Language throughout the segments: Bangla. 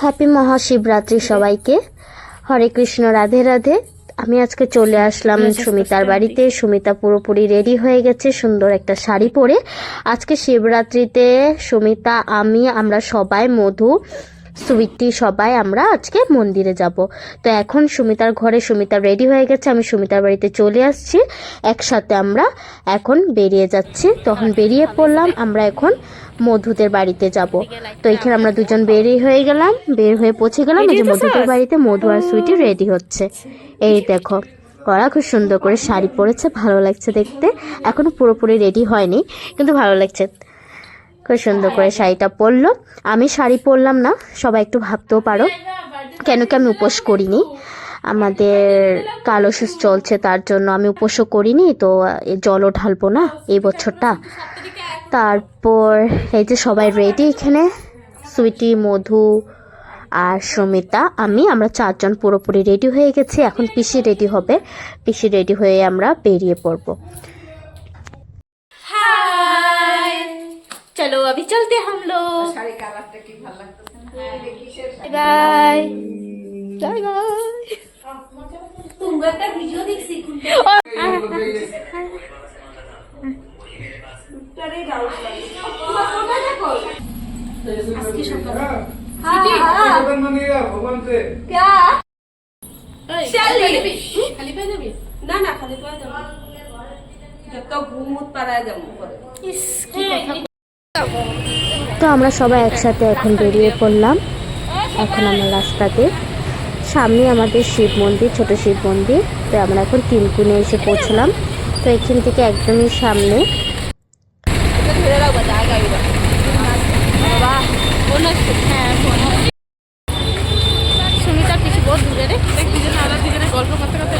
হ্যাপি মহাশিবরাত্রি সবাইকে। হরে কৃষ্ণ রাধে রাধে। আমি আজকে চলে আসলাম সুমিতার বাড়িতে। সুমিতা পুরোপুরি রেডি হয়ে গেছে সুন্দর একটা শাড়ি পরে। আজকে শিবরাত্রিতে সুমিতা আমি আমরা সবাই মধু সুইটি সবাই আমরা আজকে মন্দিরে যাব। তো এখন সুমিতার ঘরে সুমিতা রেডি হয়ে গেছে আমি সুমিতার বাড়িতে চলে আসছি। একসাথে আমরা এখন বেরিয়ে যাচ্ছি। তখন বেরিয়ে পড়লাম আমরা এখন মধুদের বাড়িতে যাব। তো এখানে আমরা দুজন বেরিয়ে হয়ে গেলাম বের হয়ে পৌঁছে গেলাম। এই যে মধুদের বাড়িতে মধু আর সুইটি রেডি হচ্ছে। এই দেখো করা খুব সুন্দর করে শাড়ি পরেছে ভালো লাগছে দেখতে। এখনও পুরোপুরি রেডি হয়নি কিন্তু ভালো লাগছে। খুব সুন্দর করে শাড়িটা পরলো। আমি শাড়ি পরলাম না, সবাই একটু ভাবতেও পারো। কেন কি আমি উপোস করিনি? আমাদের কালো সুস চলছে, তার জন্য আমি উপোসও করিনি, তো জলও ঢালবো না এই বছরটা। তারপর এই যে সবাই রেডি এখানে, সুইটি, মধু আর সমিতা, আমি, আমরা চারজন পুরোপুরি রেডি হয়ে গেছি, এখন পিসি রেডি হবে। পিসি রেডি হয়ে আমরা বেরিয়ে পড়ব। চলো আমি চলতে হামলো। হ্যাঁ। বাই বাই না? না খালি পাওয়া যাবে। যত ঘুম উৎপাড়ায় যাব তো আমরা সবাই একসাথে এখন বেরিয়ে পড়লাম। এখন আমরা রাস্তাতে। সামনে আমাদের শিব মন্দির ছোট শিব মন্দির। তো আমরা এখন তিনকুনে এসে পৌঁছলাম। তো এখান থেকে একদমই সামনে। এটা ধরে রাখব যা গাড়িটা বাবা ফোন আসছে হ্যাঁ ফোন সুমিতা কিছু বহুত দূরে রে দুজনে আলাদা দুজনে গল্প করতে করতে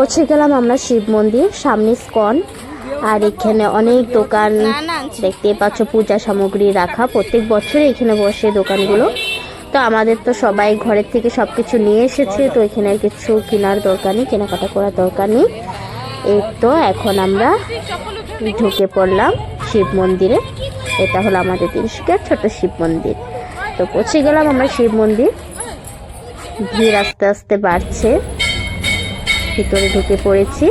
পৌঁছে গেলাম আমরা শিব মন্দির, সামনে স্কন, আর এখানে অনেক দোকান দেখতে পাচ্ছ, পূজা সামগ্রী রাখা। প্রত্যেক বছর এখানে বসে দোকানগুলো। তো আমাদের তো সবাই ঘরের থেকে সব কিছু নিয়ে এসেছে, তো এখানে কিছু কেনার দরকার নেই, কেনাকাটা করার দরকার নেই। এই তো এখন আমরা ঢুকে পড়লাম শিব মন্দিরে। এটা হলো আমাদের তিনশিকার ছোট শিব মন্দির। তো পৌঁছে গেলাম আমরা শিব মন্দির। ভিড় আস্তে আস্তে বাড়ছে। ভিতরে ঢুকে পড়েছি।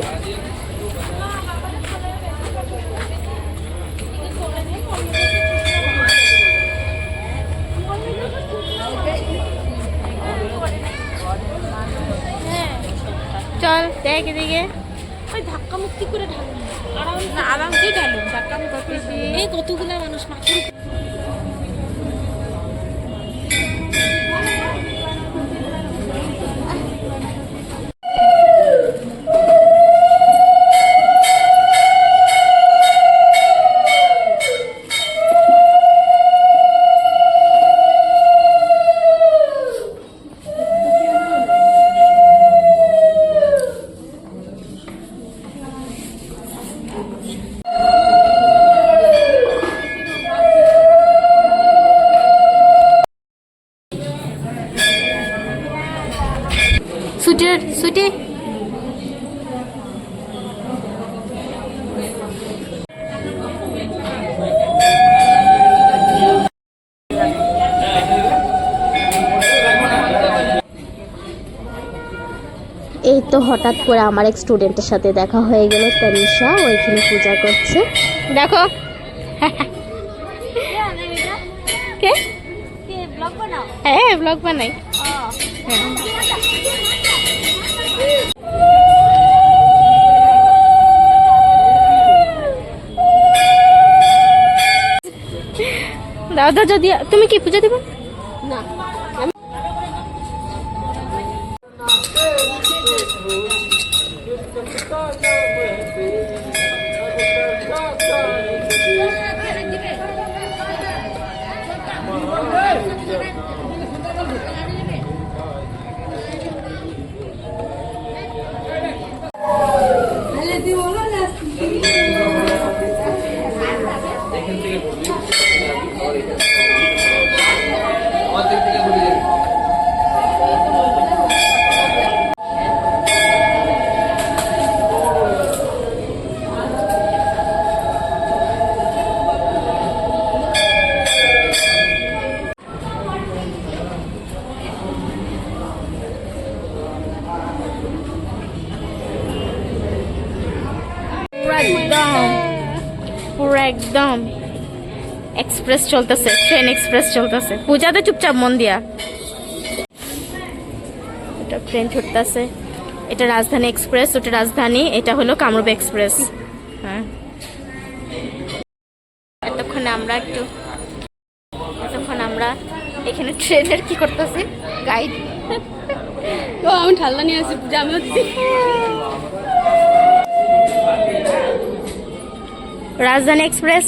চল দেখ এদিকে। ওই ধাক্কা মুক্তি করে ঢালুন। আরাম না আরাম দিয়ে ঢালুন। ধাক্কা মুক্তি এই কতগুলো মানুষ মাত্র তো হঠাৎ করে আমার এক স্টুডেন্টের সাথে দেখা হয়ে গেল তানিশা ও এখানে পূজা করছে। দেখো। হ্যাঁ ব্লগ বানাই। দাদা যদি তুমি কি পূজা দিবে? পুরো একদম। এক্সপ্রেস চলতেছে ট্রেন এক্সপ্রেস চলতেছে। পূজাতে চুপচাপ মন দিয়া। এটা ট্রেন ছুটতেছে। এটা রাজধানী এক্সপ্রেস ওটা রাজধানী এটা হলো কামরূপ এক্সপ্রেস। হ্যাঁ। এতক্ষণ আমরা একটু এতক্ষণ আমরা এখানে ট্রেনের কি করতেছি? গাইড আমি ঠাল্লা নিয়ে আসি পূজা আমি হচ্ছি। রাজধানী এক্সপ্রেস।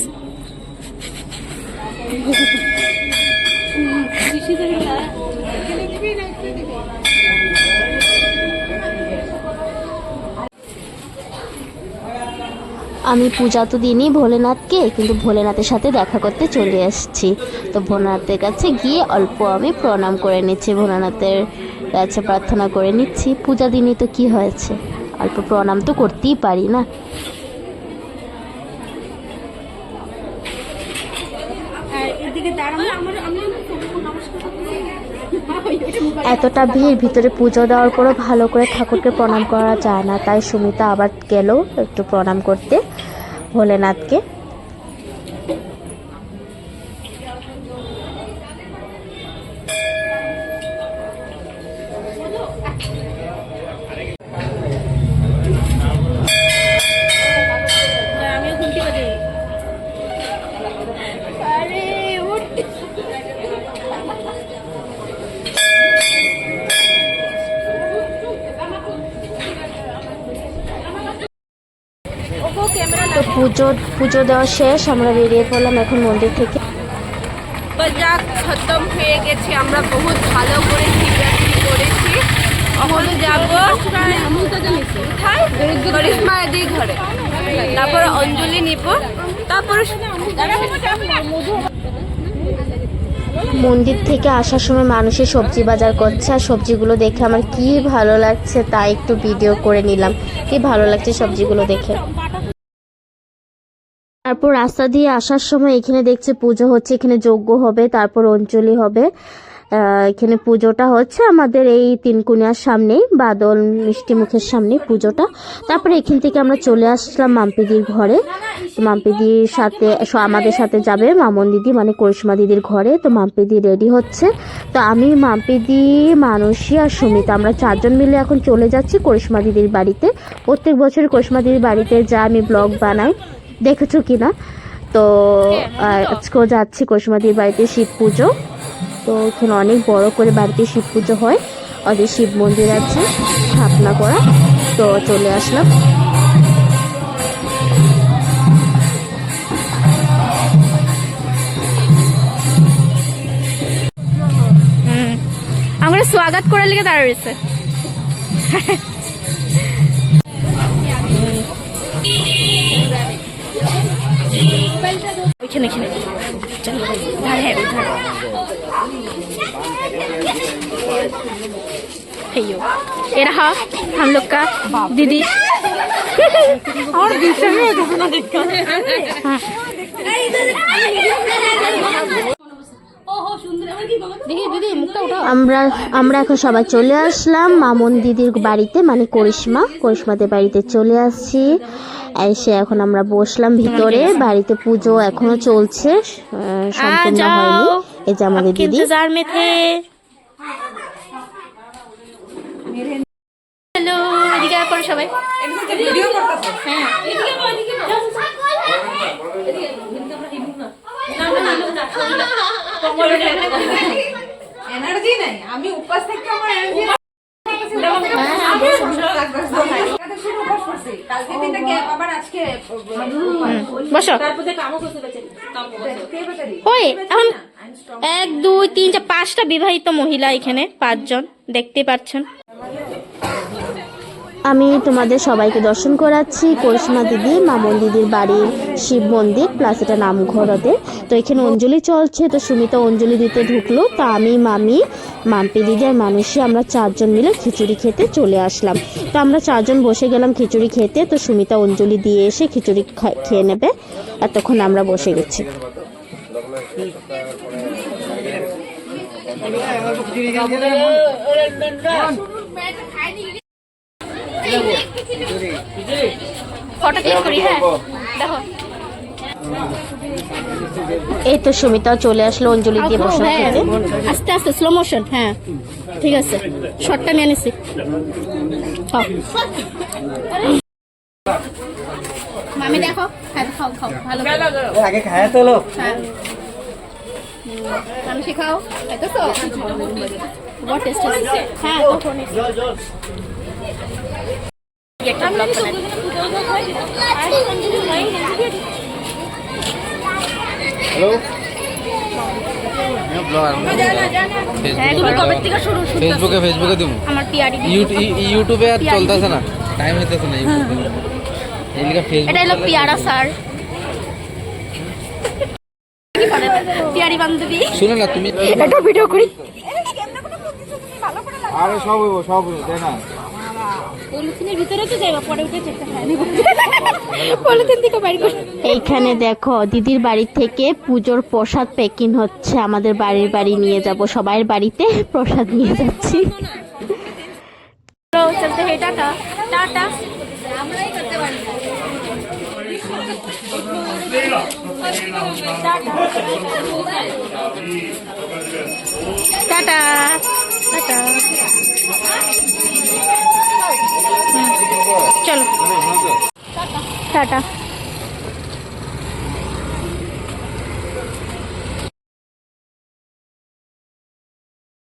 আমি পূজা তো দিনই ভোলেনাথকে, কিন্তু ভোলেনাথের সাথে দেখা করতে চলে এসেছি। তো ভোলেনাথের কাছে গিয়ে অল্প আমি প্রণাম করে নিচ্ছি, ভোলেনাথের কাছে প্রার্থনা করে নিচ্ছি। পূজা দিনই তো কি হয়েছে? অল্প প্রণাম তো করতেই পারি না এদিকে দাঁড়াবো আমার আমি নমস্কার এতটা ভিড়, ভিতরে পুজো দেওয়ার পরও ভালো করে ঠাকুরকে প্রণাম করা যায় না। তাই সুমিতা আবার গেল একটু প্রণাম করতে ভোলেনাথকে। পুজো দেওয়া শেষ আমরা বেরিয়ে পড়লাম এখন মন্দির থেকে। যাক খতম হয়ে গেছে আমরা বহুত ভালো করে শিবরাত্রি করেছি। এখন যাব কোথায়? করিশ্মা দি ঘরে। তারপর অঞ্জলি নিব। তারপর মন্দির থেকে আসার সময় মানুষের সবজি বাজার করছে আর সবজিগুলো দেখে আমার কি ভালো লাগছে তাই একটু ভিডিও করে নিলাম। কি ভালো লাগছে সবজিগুলো দেখে? তারপর রাস্তা দিয়ে আসার সময় এখানে দেখছে পুজো হচ্ছে, এখানে যজ্ঞ হবে, তারপর অঞ্জলি হবে। এখানে পুজোটা হচ্ছে আমাদের এই তিনকুনিয়ার সামনেই, বাদল মিষ্টি মুখের সামনে পুজোটা। তারপরে এখান থেকে আমরা চলে আসলাম মাম্পিদির ঘরে। মাম্পিদির সাথে আমাদের সাথে যাবে মামন দিদি মানে করিশ্মা দিদির ঘরে। তো মাম্পিদি রেডি হচ্ছে। তো আমি, মাম্পিদি, মানসী আর সুমিতা, আমরা চারজন মিলে এখন চলে যাচ্ছি করিশ্মা দিদির বাড়িতে। প্রত্যেক বছর করিশ্মা দিদির বাড়িতে যা আমি ব্লগ বানাই দেখেছ কি না তো আজকেও যাচ্ছি করিশ্মাদির বাড়িতে শিব পুজো। তো এখানে অনেক বড় করে বাড়িতে শিব পুজো হয়। ওদের শিব মন্দির আছে স্থাপনা করা। তো চলে আসলাম। আমরা স্বাগত করার লিগে দাঁড়া ওইখানে ওইখানে চলো उधर है उधर हेयो ये रहा हम लोग का दीदी और दूसरे में আমরা আমরা এখন সবাই চলে আসলাম। মামন দিদির বাড়িতে মানে করিশ্মা করিশ্মাদের বাড়িতে চলে আসছি। এসে এখন আমরা বসলাম ভিতরে। বাড়িতে পুজো এখনও চলছে এই যে আমাদের দিদি। সবাই। হ্যাঁ।, হ্যাঁ। এনার্জি নাই আমি উপাস থেকে আমার এনার্জি এখন এক দুই তিন চার পাঁচটা বিবাহিত মহিলা এখানে পাঁচজন। দেখতে পাচ্ছেন। আমি তোমাদের সবাইকে দর্শন করাচ্ছি করিশ্মা দিদি মামন দিদির বাড়ির শিব মন্দির প্লাস এটা নামঘর ওদের তো এখানে অঞ্জলি চলছে তো সুমিতা অঞ্জলি দিতে ঢুকলো তা আমি মামি মাম্পি দিদি আর মানুষই আমরা চারজন মিলে খিচুড়ি খেতে চলে আসলাম তো আমরা চারজন বসে গেলাম খিচুড়ি খেতে তো সুমিতা অঞ্জলি দিয়ে এসে খিচুড়ি খেয়ে নেবে এতক্ষণ আমরা বসে গেছি ফটো ক্লিক করি হ্যাঁ। দেখো। এই তো সুমিতা চলে আসলো অঞ্জলি দিয়ে বসা হ্যাঁ আস্তে আস্তে স্লো মোশন হ্যাঁ। ঠিক আছে শর্টটা নিয়ে নিছি। মামি দেখো হ্যাঁ খাও খাও ভালো করে। আগে খায়া তোলো। হ্যাঁ। আমি শেখাও এত তো টেস্ট হ্যাঁ হ্যালো হ্যাঁ ফেসবুকে ফেসবুকে দিব। ইউটিউবে আর চলতেছে না। টাইম হইতেছে না ইউটিউবে ফেসবুক এটা হলো পিয়ারা স্যার। পিয়ারি বান্ধবী? শুনো না তুমি একটা ভিডিও করি। আরে সব হইব সব হইব না। এইখানে দেখো দিদির বাড়ি থেকে পুজোর প্রসাদ প্যাকিং হচ্ছে। আমাদের বাড়ির বাড়ি নিয়ে যাব সবাই বাড়িতে প্রসাদ নিয়ে যাচ্ছি। টাটা। টাটা টাটা টাটা চলো টাটা।